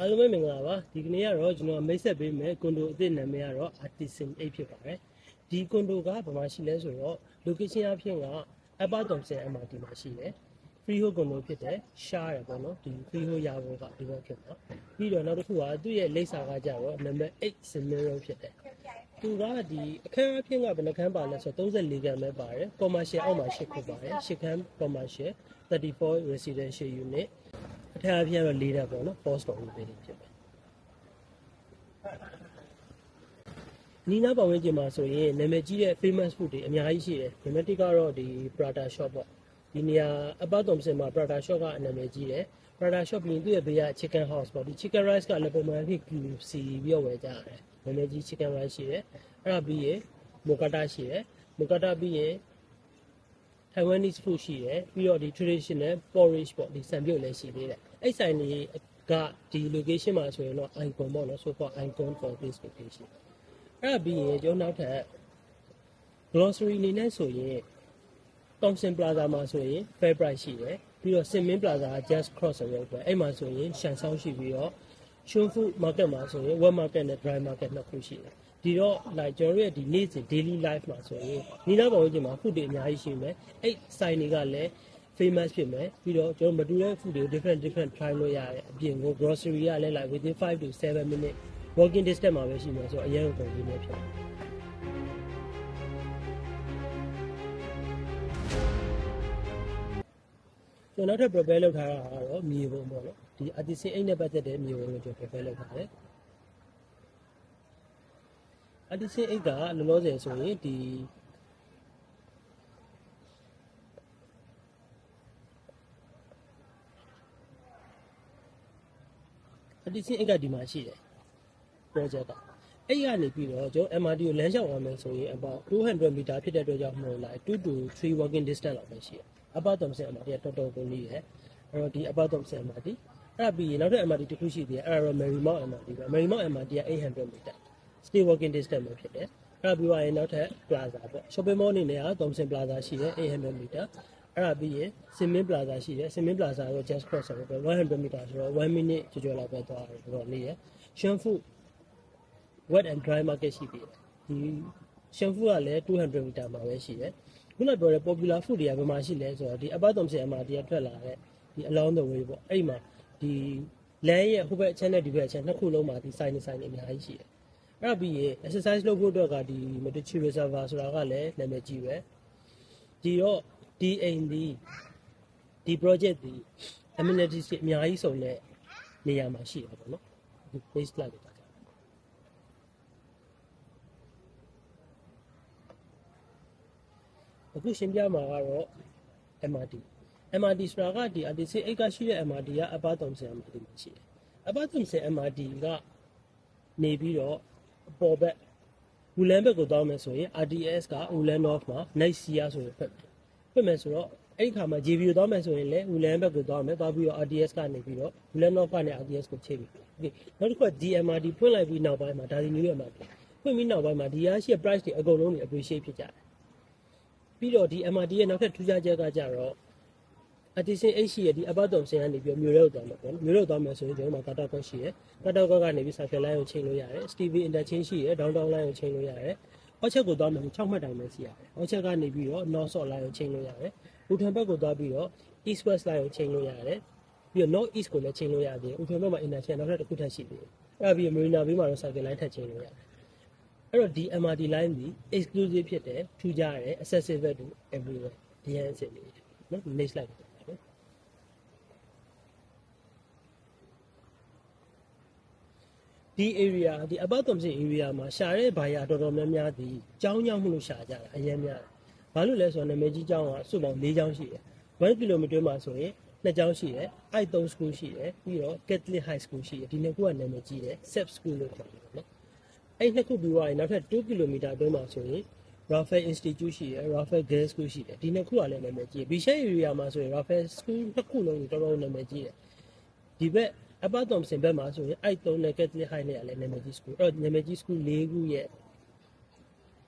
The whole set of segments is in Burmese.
အားလုံးပဲမင်္ဂလာပါဒီကနေ့ကတော့ကျွန်တော်မိတ်ဆက်ပေးမယ်ကွန်ဒိုအသစ်နာမည်ကတော့ Artisan 8ဖြစ်ပါတယ်ဒီကွန်ဒိုကဘာမှရှိလဲဆိုတော့ location အဖြစ်က Upper Thompson MRT မှာရှိတယ် freehold ကွန်ဒိုဖြစ်တယ်ရှားရပေါ့နော်ဒီ freehold ရဖို့ကဒီဘက်ဖြစ်မှာပြီးတော့နောက်တစ်ခုကသူ့ရဲ့လိပ်စာကကြတော့ number 8 Semiro ဖြစ်တယ်သူကဒီအခန်းအဖြစ်ကဘယ်နှခန်းပါလဲဆိုတော့34ခန်းပဲပါတယ် commercial အောက်မှာ8ခုပါတယ်8ခန်း commercial 34 residential unit အထက်အပြည့်ကတော့၄ဓာတ်ပေါ့နော် four story building ဖြစ်မယ်နီနာပတ်ဝန်းကျင်မှာဆိုရင်နာမည်ကြီးတဲ့ famous food တွေအများကြီးရှိတယ်။နံပါတ်1ကတော့ဒီ Prada shop ပေါ့။ဒီနေရာအပတ်တုံစင်မှာ Prada shop ကနာမည်ကြီးတယ်။ Prada shop ပြီးရင်သူ့ရဲ့ဘေးက chicken house ပေါ့။ဒီ chicken rice ကလည်းပုံမှန်ဖြစ်ကူစီပြီးတော့ဝယ်ကြရတယ်။နာမည်ကြီး chicken rice ရှိတယ်။အဲ့ဒါပြီးရင် mokkata ရှိတယ်။ mokkata ပြီးရင် Taiwanese food ရှိတယ်ပြီးတော့ဒီ traditional porridge ပေါ့ဒီဆန်ပြုတ်လည်းရှိသေးတယ် အဲ့ဆိုင်လေးကဒီ location မှာဆိုရင်တော့ icon ပေါ့နော် so called icon for this location အဲ့ဒါပြီးရင်ကျွန်တော်နောက်ထပ် grocery အနေနဲ့ဆိုရင် Thompson Plaza မှာဆိုရင် fair price ရှိတယ်ပြီးတော့ Simin Plaza က just cross the road ပဲအဲ့မှာဆိုရင်ရှန်ဆောင်ရှိပြီးတော့ Shun Food Market မှာဆိုရင် wet market နဲ့ dry market နှစ်ခုရှိတယ်ဒီတော့ like ကျွန်တော်တို့ရဲ့ဒီနေ့စဉ် daily life မှာဆိုရင်နီနာပေါ်ဝင်ကျင်မှာ food တွေအများကြီးရှိမယ်အဲ့ဆိုင်တွေကလည်း famous ဖြစ်မယ်ပြီးတော့ကျွန်တော်မတူတဲ့ food တွေ different different try လို့ရတယ်အပြင်ကို grocery ကလည်း like within 5 to 7 minute walking distance မှာပဲရှိမယ်ဆိုတော့အရင်ကုန်ပြီးနေဖြစ်တယ်ကျွန်တော်နောက်ထပ် prepare လုပ်ထားတာကတော့မြေပုံပေါ့နော်ဒီ artisan အိတ်နဲ့ပတ်သက်တဲ့မြေပုံကိုကျွန်တော် prepare လုပ်ထားတယ် artisan အိတ်ကလောလောဆယ်ဆိုရင်ဒီ အဒီစင်အိတ်ကဒီမှာရှိတယ် project ကအဲ့ရနေပြီးတော့ကျွန်တော် MRT ကိုလမ်းလျှောက်ရမယ်ဆိုရင် about 200 meter ဖြစ်တဲ့အတွက်ကြောင့်မဟုတ်လား2 to 3 walking distance လောက်ပဲရှိတယ်အပတ်တော်စင် MRT ကတော်တော်ကိုနေတယ်အဲ့တော့ဒီအပတ်တော်စင် MRT အဲ့ဒါပြီးရင်နောက်ထပ် MRT တစ်ခုရှိသေးတယ်အဲ့ဒါတော့ Marymount MRT ပဲ Marymount MRT က800 meter stay walking distance ပဲဖြစ်တယ်အဲ့ဒါပြီးသွားရင်နောက်ထပ် plaza ပေါ့ shopping mall အနေနဲ့က Thompson Plaza ရှိတယ်800 meter အဲ့ဒါပြီးရင် Simin Plaza ရှိတယ် Simin Plaza တော့ just cross ဆိုတော့100 meter ဆိုတော့1 minute ကျော်ကျော်လောက်ပဲသွားတယ်ဆိုတော့နေရ Shanfu wet and dry market ရှိပြီဒီ Shanfu ကလည်း200 meter မှာပဲရှိတယ်ခုနပြောတဲ့ popular food တွေကဘယ်မှာရှိလဲဆိုတော့ဒီ Upper Thompson မှာဒီကထွက်လာတဲ့ဒီ along the way ပေါ့အဲ့ဒီမှာဒီလမ်းရဲ့ဟိုဘက်အချက်နဲ့ဒီဘက်အချက်နှစ်ခုလုံးမှာဒီ sign နဲ့ sign တွေအများကြီးရှိတယ်အဲ့ဒါပြီးရင် exercise လုပ်ဖို့အတွက်ကဒီ Medici Reservoir ဆိုတာကလည်းနာမည်ကြီးပဲဒီတော့ ဒီအိမ်ဒီဒီ project ဒီ amenities တွေအများကြီးစုံတဲ့နေရာမှာရှိတယ်ပေါ့နော်ဒီ base light တွေပါကြအခုရှင်းပြမှာကတော့ MRT MRT ဆိုတာကဒီ RTC အိတ်ကရှိတဲ့ MRT ကအပတ်တုံးစင် MRT မှာရှိတယ်အပတ်တုံးစင် MRT ကနေပြီးတော့အပေါ်ဘက်ဝူလန်ဘက်ကိုတောင်းမယ်ဆိုရင် RDS ကဝူလန် north မှာ night sea ဆိုရဖြစ်တယ် ဖြစ်မယ်ဆိုတော့အဲ့ဒီခါမှာ JB ကိုတောင်းမယ်ဆိုရင်လည်းဝူလန်ဘက်ကိုတောင်းမယ်တောင်းပြီးတော့ RDS ကနေပြီးတော့ဝူလန် north ကနေ RDS ကိုချိန်ပြီးโอเคနောက်တစ်ခုက DMRD ဖွင့်လိုက်ပြီးနောက်ပိုင်းမှာဒါဒီနည်းရမှာဖွင့်ပြီးနောက်ပိုင်းမှာဒီရရှိ price တွေအကုန်လုံးတွေ appreciate ဖြစ်ကြတယ်ပြီးတော့ဒီ MRD ရဲ့နောက်ထပ်ထူးခြားချက်ကကြတော့ addition H ရှိရဒီအပတ်တုံစင်ကနေပြီးမြို့ရောက်သွားမှာပေါ့နော်မြို့ရောက်သွားမယ်ဆိုရင်ကျွန်တော်တို့မှာ data code ရှိရ data code ကနေပြီး circle line ကိုချိန်လို့ရတယ် Stevie interchange ရှိရ downtown line ကိုချိန်လို့ရတယ် အောက်ချက်ကိုသွားမယ်6မှတ်တိုင်ပဲရှိရတယ်အောက်ချက်ကနေပြီးတော့ north south line ကိုချိန်လို့ရတယ်ဘူထန်ဘက်ကိုသွားပြီးတော့ east west line ကိုချိန်လို့ရတယ်ပြီးတော့ north east ကိုလည်းချိန်လို့ရတယ်ဥထန်ဘက်မှာ interchange နောက်ထပ်တစ်ခုထပ်ရှိသေးတယ်အဲ့ဒါပြီး marina bay မှာတော့ circle line ထပ်ချိန်လို့ရတယ်အဲ့တော့ဒီ MRT line ဒီ exclusive ဖြစ်တယ်ထူးခြားတယ် accessible to everywhere ဒီရန်အစစ်လေးနော် next slide ဒီ area ဒီ upper thompson area မှာရှာတဲ့ဘာယာတော်တော်များများဒီကြောင်းကြောင်းမှုလို့ရှာကြတာအရင်များတယ်။ဘာလို့လဲဆိုတော့နာမည်ကြီးကျောင်းကစုပေါင်း၄ကျောင်းရှိတယ်။1 km မှာဆိုရင်နှစ်ကျောင်းရှိတယ်။ I3 school ရှိတယ်။ပြီးတော့ Catholic High School ရှိတယ်။ဒီနှစ်ခုကနာမည်ကြီးတယ်။ SEP school လို့ခေါ်တယ်နော်။အဲ့နှစ်ခုပြီးသွားရင်နောက်ထပ်2 km အတွင်းမှာဆိုရင် Rafael Institute ရှိတယ် Rafael Girls School ရှိတယ်ဒီနှစ်ခုကလည်းနာမည်ကြီးတယ်။ Bishan area မှာဆိုရင် Rafael School နှစ်ခုလုံးတော်တော်နာမည်ကြီးတယ်။ဒီဘက် အပတ်တော်စင်ဘက်မှာဆိုရင်အိုက်3နဲ့ Catholic High နဲ့လည်းနာမည်ကြီး school အဲ့နာမည်ကြီး school ၄ခုရဲ့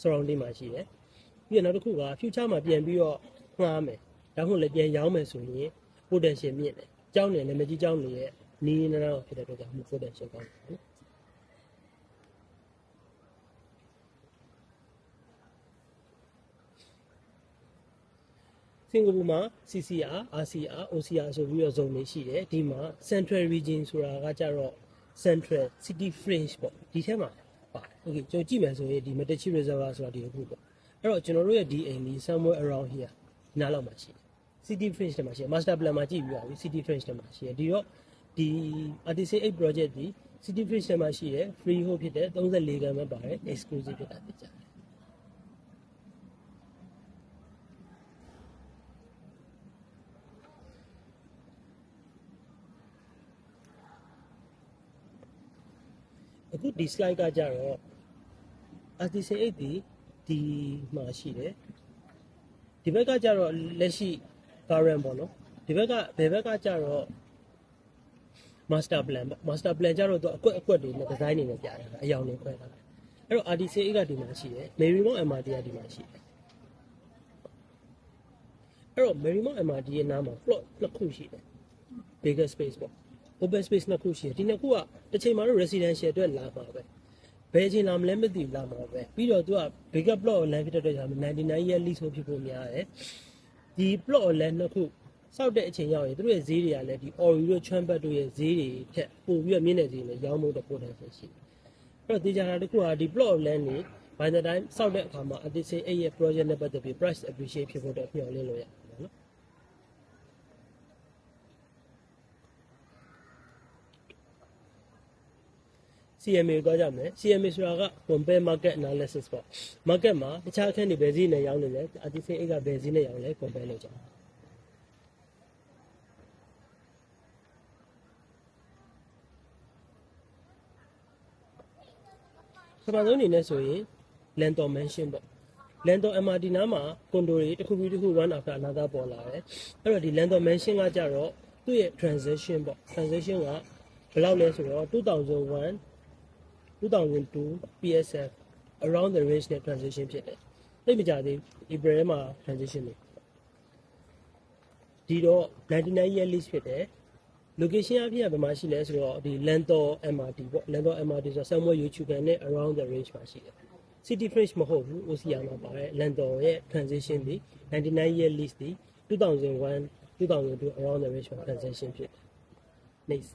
surrounding မှာရှိတယ်ပြီးတော့နောက်တစ်ခုက future မှာပြန်ပြီးတော့ငှားမယ်ဒါမှမဟုတ်လည်းပြန်ရောင်းမယ်ဆိုရင် potential မြင့်တယ်ကျောင်းနေနာမည်ကြီးကျောင်းနေရဲ့နီးနေတော့ဖြစ်တဲ့အတွက်ကြောင့် potential ကောင်းတယ် င်ကာပူမှာ CCR, RCR, OCR ဆိုပြီးတော့ဇုံတွေရှိတယ်ဒီမှာ Central Region ဆိုတာကကြတော့ Central City Fringe ပေါ့ဒီထဲမှာပါတယ်။ Okay ကျွန်တော်ကြည့်မယ်ဆိုရင်ဒီ Metachi Reservoir ဆိုတာဒီတစ်ခုပေါ့အဲ့တော့ကျွန်တော်တို့ရဲ့ဒီအိမ်ကြီး somewhere around here နားလောက်မှာရှိတယ် City Fringe ထဲမှာရှိတယ် Master Plan မှာကြည့်ပြီးပါပြီ City Fringe ထဲမှာရှိတယ်ဒီတော့ဒီ Artisan 8 project ဒီ City Fringe ထဲမှာရှိတယ် free hold ဖြစ်တယ်34ခန်းပဲပါတယ် exclusive ဖြစ်တာသိကြတယ် အခုဒီ slide ကကြတော့ artisan 8ဒီဒီမှာရှိတယ်ဒီဘက်ကကြတော့လက်ရှိ current ပေါ့နော်ဒီဘက်ကဘယ်ဘက်ကကြတော့ master plan ပေါ့ master plan ကြတော့သူအကွက်အကွက်တွေနဲ့ design တွေနဲ့ပြတာအယောင်တွေခွဲထားတယ်အဲ့တော့ artisan 8ကဒီမှာရှိတယ် Marymount MRT ကဒီမှာရှိတယ်အဲ့တော့ Marymount MRT ရဲ့နားမှာ plot နှစ်ခုရှိတယ် bigger space ပေါ့ open space နှစ်ခုရှိတယ်ဒီနှစ်ခုကတစ်ချိန်မှာတော့ residential အတွက်လာမှာပဲဘယ်အချိန်လာမလဲမသိဘူးလာမှာပဲပြီးတော့သူက bigger plot ကို land ဖြစ်တဲ့အတွက်ကြောင့်99 year lease ဆိုဖြစ်ဖို့များတယ်ဒီ plot ကို land နှစ်ခုစောက်တဲ့အချိန်ရောက်ရင်သူတို့ရဲ့ဈေးတွေကလည်းဒီ ori တို့ chamber တို့ရဲ့ဈေးတွေထက်ပိုပြီးတော့မြင့်တဲ့ဈေးနဲ့ရောင်းဖို့တော့ potential ရှိတယ်အဲ့တော့တေချာတာတစ်ခုကဒီ plot ကို land နေ by the time စောက်တဲ့အခါမှာ artisan 8ရဲ့ project နဲ့ပတ်သက်ပြီး price appreciate ဖြစ်ဖို့တော့မျှော်လင့်လို့ရတယ်နော် CMA ကိုကြမယ် CMA ဆိုတာက compare market analysis ပေါ့ market မှာတခြားအခန်းတွေဘယ်ဈေးနဲ့ရောင်းနေလဲ artisan 8ကဘယ်ဈေးနဲ့ရောင်းလဲ compare လုပ်ကြအောင်ပထမဆုံးအနေနဲ့ဆိုရင် Lentor Mansion ပေါ့ Lentor MRT နားမှာကွန်ဒိုတွေတစ်ခုပြီးတစ်ခု one after another ပေါ်လာတယ်အဲ့တော့ဒီ Lentor Mansion ကကြတော့သူ့ရဲ့ transaction ပေါ့ transaction ကဘယ်လောက်လဲဆိုတော့2001 2002 PSF around the range နဲ့ transition ဖြစ်တယ်။သိပ်မကြသေးဘူး April ထဲမှာ transition နေဒီတော့99 year lease ဖြစ်တယ်။ location အဖြစ်ကဘယ်မှာရှိလဲဆိုတော့ဒီ Lentor MRT ပေါ့ Lentor MRT ဆိုတော့ somewhere YouTube နဲ့ around the range မှာရှိတယ်။ City Fringe မဟုတ်ဘူး OCR မှာပါတယ် Lentor ရဲ့ transition ဒီ99 year lease ဒီ2001 2002 around the range မှာ transition ဖြစ်တယ်။ next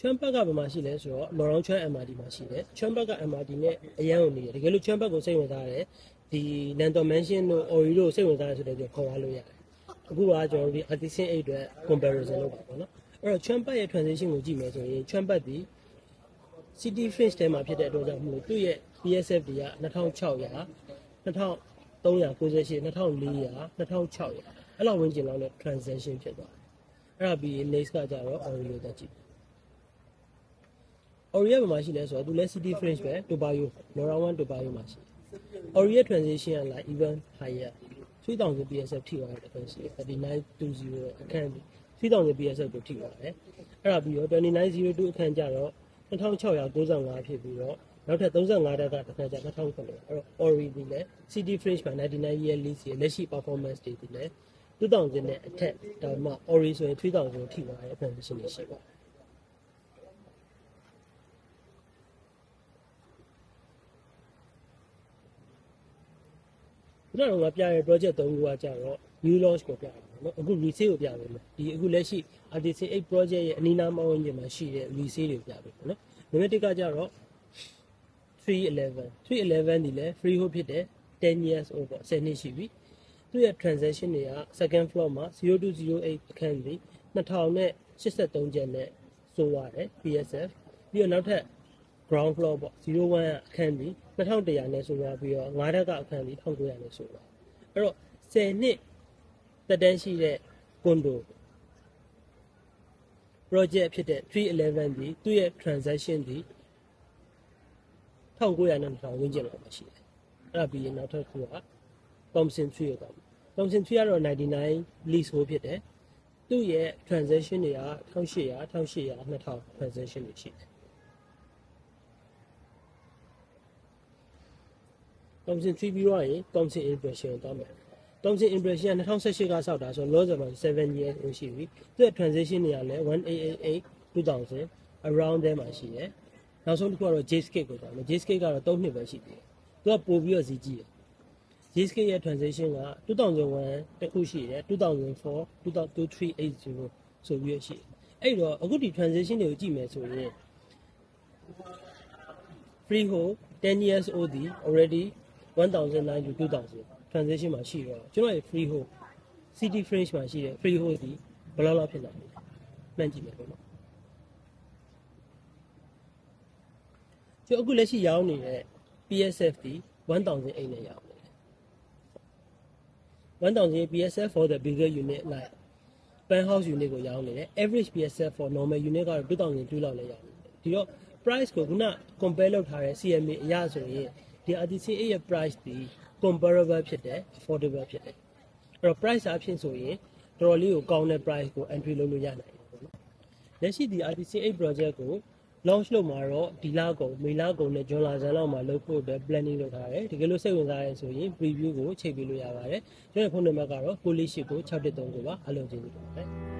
ချွမ်းဘက်ကဘယ်မှာရှိလဲဆိုတော့လော်ရောင်းချွမ်း MRT မှာရှိတယ်ချွမ်းဘက်က MRT နဲ့အရန်ကိုနေတယ်တကယ်လို့ချွမ်းဘက်ကိုစိတ်ဝင်စားတယ်ဒီ Nanto Mansion တို့ Ori တို့စိတ်ဝင်စားတယ်ဆိုတော့ခေါ်သွားလို့ရတယ်အခုကကျွန်တော်တို့ဒီ Artisan 8အတွက် comparison လုပ်ပါပေါ့နော်အဲ့တော့ချွမ်းဘက်ရဲ့ transition ကိုကြည့်မယ်ဆိုရင်ချွမ်းဘက်ဒီ City Fringe ထဲမှာဖြစ်တဲ့အတွက်ကြောင့်မလို့သူ့ရဲ့ PSF တွေက2600 2398 2400 2600အဲ့လောက်ဝန်းကျင်လောက်နဲ့ transaction ဖြစ်သွားတယ်အဲ့ဒါပြီး next ကကြတော့ Ori ကိုတက်ကြည့် Ori ဘယ်မှာရှိလဲဆိုတော့သူလည်း City Fringe ပဲ Tobayo Lora 1 Tobayo မှာရှိတယ် Ori ရဲ့ transition က like even higher 3000 PSF ထိသွားတဲ့အခန်းရှိတယ်3920အခန်း3000 PSF ကိုထိသွားတယ်အဲ့ဒါပြီးတော့2902အခန်းကျတော့2695ဖြစ်ပြီးတော့နောက်ထပ်35တက်ကတစ်ခါကျ2009အဲ့တော့ Ori ဒီလည်း City Fringe မှာ99 year lease ရဲ့လက်ရှိ performance တွေဒီလည်း2000နဲ့အထက်ဒါမှ Ori ဆိုရင်3000ထိသွားတဲ့ transition တွေရှိပါတယ် နကတော့ပြရဲ project 3ခုကကြတော့ new launch ကိုပြတာပေါ့နော်အခု resale ကိုပြပေးမယ်ဒီအခုလက်ရှိ artisan 8 project ရဲ့အနီးနားမဝန်းကျင်မှာရှိတဲ့ resale တွေကိုပြပေးပေါ့နော်နံပါတ်1ကကြတော့311 311ဒီလဲ free hold ဖြစ်တယ်10 years old ပေါ့10နှစ်ရှိပြီသူ့ရဲ့ transaction တွေက second floor မှာ0208အခန်းပြီး2083ကျပ်နဲ့စိုးရတယ် PSF ပြီးတော့နောက်ထပ် ground floor ပေါ့01အခန်းပြီး 2100နဲ့ဆိုရပြီးတော့9တက်ကအခန်းပြီး1900နဲ့ဆိုပါအဲ့တော့10နှစ်တက်တန်းရှိတဲ့ကွန်ဒို project ဖြစ်တဲ့311ဒီသူ့ရဲ့ transaction ဒီ1900နဲ့2000ဝန်းကျင်လောက်ပါရှိတယ်အဲ့ဒါပြီးရင်နောက်ထပ်ခုက Thompson 3ရောက်ပါမယ် Thompson 3ကတော့99 lease hold ဖြစ်တယ်သူ့ရဲ့ transaction တွေက1800 1800 2000 transaction တွေရှိတယ် Thompson 3ပြီးတော့ရင် Thompson impression ကိုတောင်းမယ်တုံးစင် impression က2018ကစောက်တာဆိုတော့ loss of 7 years ကိုရှိပြီသူရဲ့ transition တွေကလည်း1888 2000 around ထဲမှာရှိတယ်နောက်ဆုံးတစ်ခုကတော့ J-skate ကိုကြောင်းတယ် J-skate ကတော့3နှစ်ပဲရှိသေးတယ်သူကပို့ပြီးတော့ဈေးကြီးတယ် J-skate ရဲ့ transition က2001တစ်ခုရှိတယ်2004 202380ဆိုပြီးရရှိတယ်အဲ့တော့အခုဒီ transition တွေကိုကြည့်မယ်ဆိုရင် freehold 10 years old ဒီ already 1009 to 2000 transition မှာရှိတော့ကျွန်တော်ရဲ့ freehold city fringe မှာရှိတဲ့ freehold ဒီဘယ်လောက်လောက်ဖြစ်နိုင်လဲမှန်းကြည့်မယ်ပေါ့နော်ကျွန်တော်အခုလက်ရှိရောင်းနေတဲ့ PSF ဒီ1000အိမ်နဲ့ရောင်းနေတယ်1000 PSF for the bigger unit like penthouse unit ကိုရောင်းနေတယ် average PSF for normal unit ကတော့2002လောက်နဲ့ရောင်းနေတယ်ဒီတော့ price ကိုခုန compare လုပ်ထားတဲ့ CMA အရဆိုရင် ဒီ RTC8 ရဲ့ price ဒီ comparable ဖြစ်တယ် affordable ဖြစ်တယ်အဲ့တော့ price အဖြစ်ဆိုရင်တော်တော်လေးကိုကောင်းတဲ့ price ကို entry လုပ်လို့ရနိုင်တယ်ပေါ့နော်လက်ရှိဒီ RTC8 project ကို launch လုပ်မှာတော့ဒီလကုန်မေလကုန်နဲ့ဇွန်လဆန်းလောက်မှာလုပ်ဖို့အတွက် planning လုပ်ထားတယ်တကယ်လို့စိတ်ဝင်စားရဲဆိုရင် preview ကိုချိန်ပေးလို့ရပါတယ်ကျွန်တော်ဖုန်းနံပါတ်ကတော့648ကို613ကိုပါအားလုံးကျေးဇူးတင်ပါတယ်